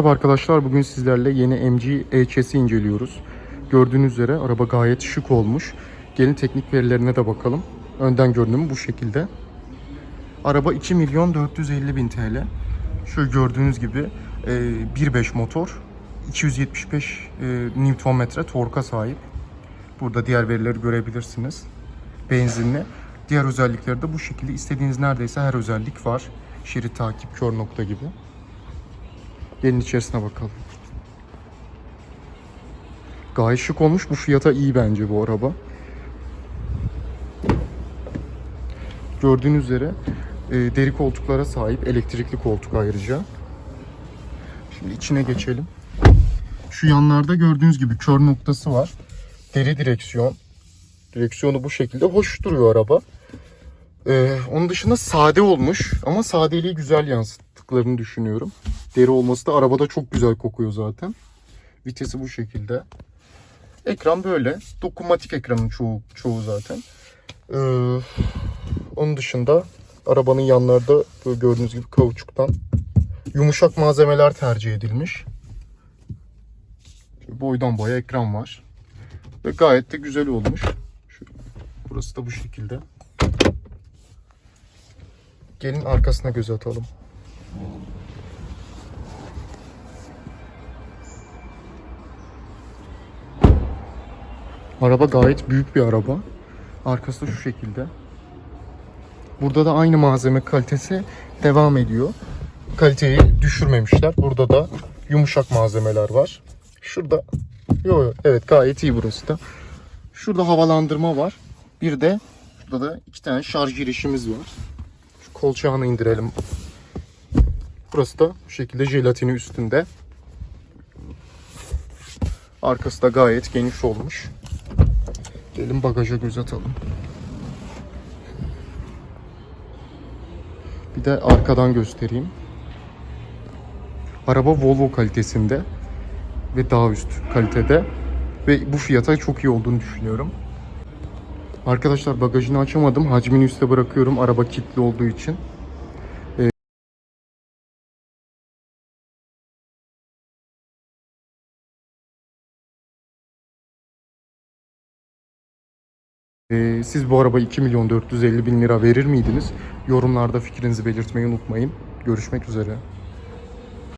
Merhaba arkadaşlar bugün sizlerle yeni MG EHS'i inceliyoruz. Gördüğünüz üzere araba gayet şık olmuş. Gelin teknik verilerine de bakalım. Önden görünümü bu şekilde. Araba 2 milyon 450 bin TL. Şöyle gördüğünüz gibi e, 1.5 motor. 275 e, Nm torka sahip. Burada diğer verileri görebilirsiniz. Benzinli. Diğer özellikleri de bu şekilde. İstediğiniz neredeyse her özellik var. Şerit takip, kör nokta gibi. Gelin içerisine bakalım. Gayet şık olmuş. Bu fiyata iyi bence bu araba. Gördüğünüz üzere e, deri koltuklara sahip. Elektrikli koltuk ayrıca. Şimdi içine geçelim. Şu yanlarda gördüğünüz gibi kör noktası var. Deri direksiyon. Direksiyonu bu şekilde. Hoş duruyor araba. Ee, onun dışında sade olmuş ama sadeliği güzel yansıttıklarını düşünüyorum. Deri olması da arabada çok güzel kokuyor zaten. Vitesi bu şekilde. Ekran böyle. Dokunmatik ekranın çoğu, çoğu zaten. Ee, onun dışında arabanın yanlarda gördüğünüz gibi kauçuktan yumuşak malzemeler tercih edilmiş. Şöyle boydan boya ekran var. Ve gayet de güzel olmuş. Şu, burası da bu şekilde. Gelin arkasına göz atalım. Araba gayet büyük bir araba. Arkası da şu şekilde. Burada da aynı malzeme kalitesi devam ediyor. Kaliteyi düşürmemişler. Burada da yumuşak malzemeler var. Şurada Yo, yo, evet gayet iyi burası da. Şurada havalandırma var. Bir de şurada da iki tane şarj girişimiz var. Şu kolçağını indirelim. Burası da bu şekilde jelatini üstünde. Arkası da gayet geniş olmuş. Gelin bagaja göz atalım. Bir de arkadan göstereyim. Araba Volvo kalitesinde ve daha üst kalitede ve bu fiyata çok iyi olduğunu düşünüyorum. Arkadaşlar bagajını açamadım. Hacmini üste bırakıyorum araba kilitli olduğu için. Ee, siz bu araba 2 milyon 450 bin lira verir miydiniz? Yorumlarda fikrinizi belirtmeyi unutmayın. Görüşmek üzere.